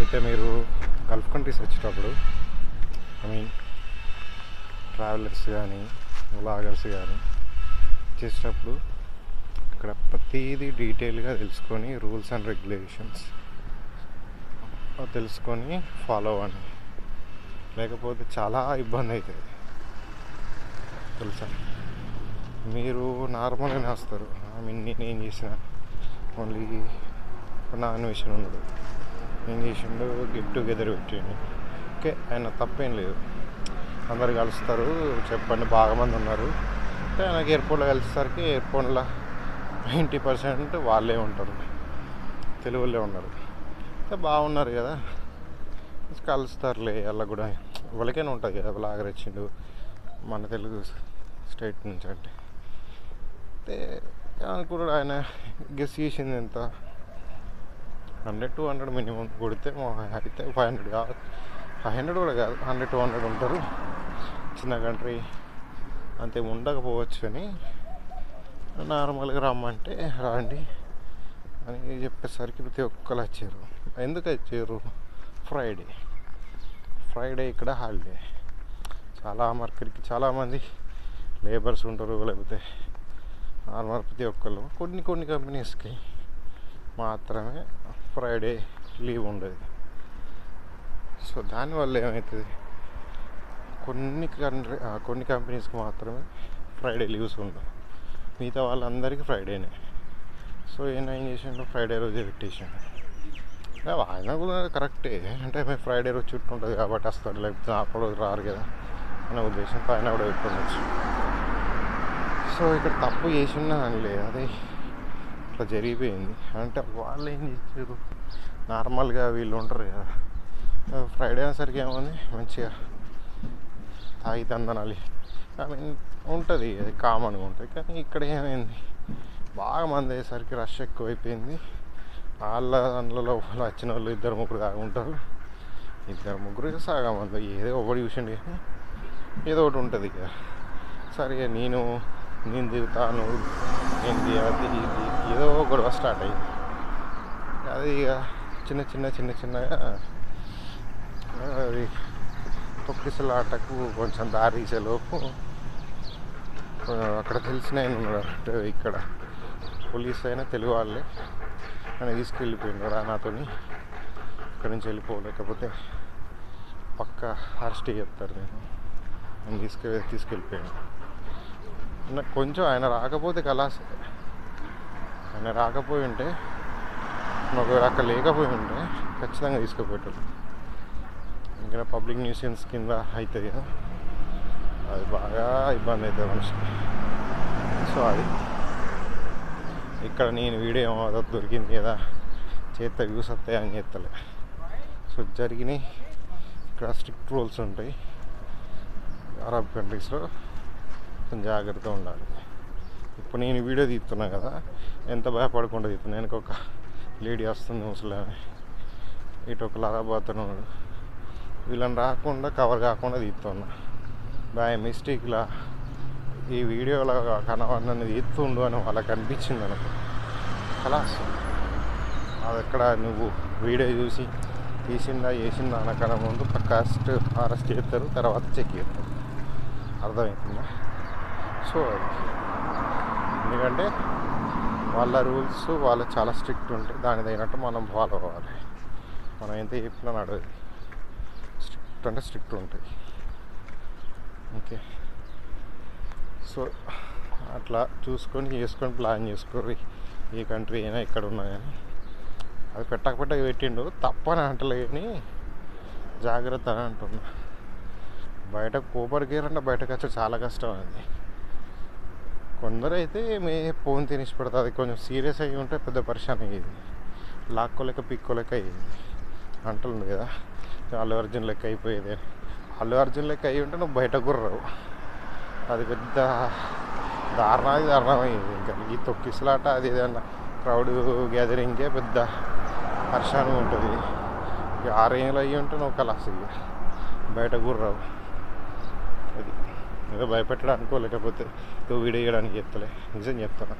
అయితే మీరు Gulf countries వచ్చేటప్పుడు ఐ మీన్ ట్రావెలర్స్ కానీ వ్లాగర్స్ కానీ చేసేటప్పుడు ఇక్కడ ప్రతిదీ డీటెయిల్గా తెలుసుకొని రూల్స్ అండ్ రెగ్యులేషన్స్ తెలుసుకొని ఫాలో అవ్వండి. లేకపోతే చాలా ఇబ్బంది అవుతుంది తెలుసా? మీరు నార్మల్గానే వస్తారు. ఐ మీన్ నేనేం చేసిన ఓన్లీ నా అన్వేషణ ఉండదు. ఏం చేసిండు గెట్ టుగెదర్ పెట్టిండు. ఓకే ఆయన తప్పేం లేదు. అందరు కలుస్తారు చెప్పండి బాగా మంది ఉన్నారు. అంటే ఆయనకి ఎయిర్పోర్ట్లో కలిసేసరికి ఎయిర్పోర్ట్లో నైంటీ పర్సెంట్ వాళ్ళే ఉంటారు. తెలుగులే ఉన్నారు. బాగున్నారు కదా. కలుస్తారులే అలా కూడా వాళ్ళకైనా ఉంటుంది కదా బ్లాగర్ వచ్చిండు మన తెలుగు స్టేట్ నుంచి అంటే. అయితే ఆయన గెస్ చేసింది ఎంత? హండ్రెడ్ టూ హండ్రెడ్ మినిమం కొడితే మా- అయితే ఫైవ్ హండ్రెడ్ కాదు ఫైవ్ హండ్రెడ్ కూడా కాదు హండ్రెడ్ టూ హండ్రెడ్ ఉంటారు. చిన్న కంట్రీ అంతే ఉండకపోవచ్చు అని నార్మల్గా రమ్మంటే రండి అని చెప్పేసరికి ప్రతి ఒక్కరు వచ్చారు. ఎందుకు వచ్చారు? ఫ్రైడే. ఫ్రైడే ఇక్కడ హాలిడే. చాలా మార్కెట్కి చాలామంది లేబర్స్ ఉంటారు లేకపోతే నార్మల్ ప్రతి ఒక్కళ్ళు. కొన్ని కొన్ని కంపెనీస్కి మాత్రమే ఫ్రైడే లీవ్ ఉండదు. సో దానివల్ల ఏమవుతుంది కొన్ని కంట్రీ కొన్ని కంపెనీస్కి మాత్రమే ఫ్రైడే లీవ్స్ ఉండవు. మిగతా వాళ్ళందరికీ ఫ్రైడేనే సో ఈయన ఏం చేసిండు ఫ్రైడే రోజే పెట్టేసిండు ఆయన కూడా కరెక్టే అంటే మేము ఫ్రైడే రోజు చుట్టూ ఉంటుంది కాబట్టి వస్తాడు లేకపోతే అప్పుడు రోజు రారు కదా అనే ఉద్దేశంతో ఆయన కూడా పెట్టుకోవచ్చు సో ఇక్కడ తప్పు చేసిందా అని లేదు. అది అట్లా జరిగిపోయింది. అంటే వాళ్ళు ఏం చేశారు? నార్మల్గా వీళ్ళు ఉంటారు కదా. ఫ్రైడే అనేసరికి ఏముంది మంచిగా తాగి తందనాలి ఐ మీన్ ఉంటుంది అది కామన్గా ఉంటుంది. కానీ ఇక్కడ ఏమైంది? బాగా మంది అయ్యేసరికి రష్ ఎక్కువైపోయింది. వాళ్ళ దాంట్లో వచ్చిన వాళ్ళు ఇద్దరు ముగ్గురు తాగుంటారు ఉంటారు. ఇద్దరు ముగ్గురు సగం మంది ఏదో ఒకటి చూసిండి కానీ ఏదో ఒకటి ఉంటుంది ఇక. సరే నేను నేను దిగుతాను ఏంది అది? ఇది ఏదో గొడవ స్టార్ట్ అయ్యింది అది ఇక చిన్న చిన్న చిన్న చిన్నగా అది తొక్కిసల ఆటకు కొంచెం దారి లోపు అక్కడ తెలిసిన ఆయన ఉన్నాడు అంటే ఇక్కడ. పోలీస్ అయినా తెలుగు వాళ్ళే అని తీసుకెళ్ళిపోయిండు రా నాతోని. ఇక్కడి నుంచి వెళ్ళిపోలేకపోతే పక్క అరెస్ట్ చేస్తారు నేను. నేను తీసుకెళ్ళి తీసుకెళ్ళిపోయాను. కొంచెం ఆయన రాకపోతే కలాసే ఆయన రాకపోయి ఉంటే ఒకవేళ అక్కడ లేకపోయి ఉంటే ఖచ్చితంగా తీసుకుపోయేటోళ్ళు. ఇంకా పబ్లిక్ న్యూసెన్స్ కింద అవుతుంది కదా అది బాగా ఇబ్బంది అవుతుంది మనిషికి. సో అది. ఇక్కడ నేను వీడియో ఏమో దొరికింది కదా చేత వ్యూస్ వస్తాయి అని చేస్తలే సో జరిగినాయి. ఇక్కడ స్ట్రిక్ట్ రూల్స్ ఉంటాయి. అరబ్ కంట్రీస్లో కొంచెం జాగ్రత్తగా ఉండాలి. ఇప్పుడు నేను వీడియో తీస్తున్నా కదా ఎంత భయపడకుండా తీస్తున్నా. వెనక ఒక లేడీ వస్తుంది ముసలామె. ఇటు ఒక లరాబోతున్నాడు అతను వీళ్ళని రాకుండా కవర్ కాకుండా తీస్తున్నా. బై మిస్టేక్లా ఈ వీడియోలో కనవన్నీ తీస్తుండు అని వాళ్ళకి అనిపించింది అనుకో. కలాస్. అది ఎక్కడ నువ్వు వీడియో చూసి తీసిందా చేసిందా అనకన్నా ముందు ఫస్ట్ అరెస్ట్ చేస్తారు తర్వాత చెక్ చేస్తారు. అర్థమవుతుందా సో ఎందుకంటే వాళ్ళ రూల్స్ వాళ్ళు చాలా స్ట్రిక్ట్ ఉంటాయి దాని తగినట్టు మనం ఫాలో అవ్వాలి. మనం ఎంత చెప్పినా నడవదు. స్ట్రిక్ట్ అంటే స్ట్రిక్ట్ ఉంటాయి. ఓకే. సో అట్లా చూసుకొని చేసుకొని ప్లాన్ చేసుకోరు ఏ కంట్రీ అయినా ఎక్కడ ఉన్నా కానీ అది పెట్టక పెట్టక పెట్టిండు. తప్పని అంటలే కానీ జాగ్రత్త అని అంటున్నా. బయట కూపర్ అంటే బయటకు వచ్చే చాలా కష్టం అది. కొందరు అయితే మే ఫోన్ తినేసి పెడతారు అది కొంచెం సీరియస్ అయ్యి ఉంటే పెద్ద పరిశాన్ అయ్యేది లాక్కోలేక పిక్కోలేక అయ్యేది అంటుంది కదా. అల్లు అర్జున్ లెక్క అయిపోయేది. అల్లు అర్జున్ లెక్క అయ్యి ఉంటే నువ్వు బయట గుర్రవు. అది పెద్ద దారుణాది దారుణం అయ్యేది. ఇంకా ఈ తొక్కిసలాట అది ఏదన్నా క్రౌడ్ గ్యాదరింగే పెద్ద హర్షాన్ని ఉంటుంది. ఆరేళ్ళు అయ్యి ఉంటే నువ్వు కలాస్ ఇక బయట గుర్రావు. అది ఏదో భయపెట్టడానికో లేకపోతే వీడియో చేయడానికి చెప్తలే నిజం చెప్తాను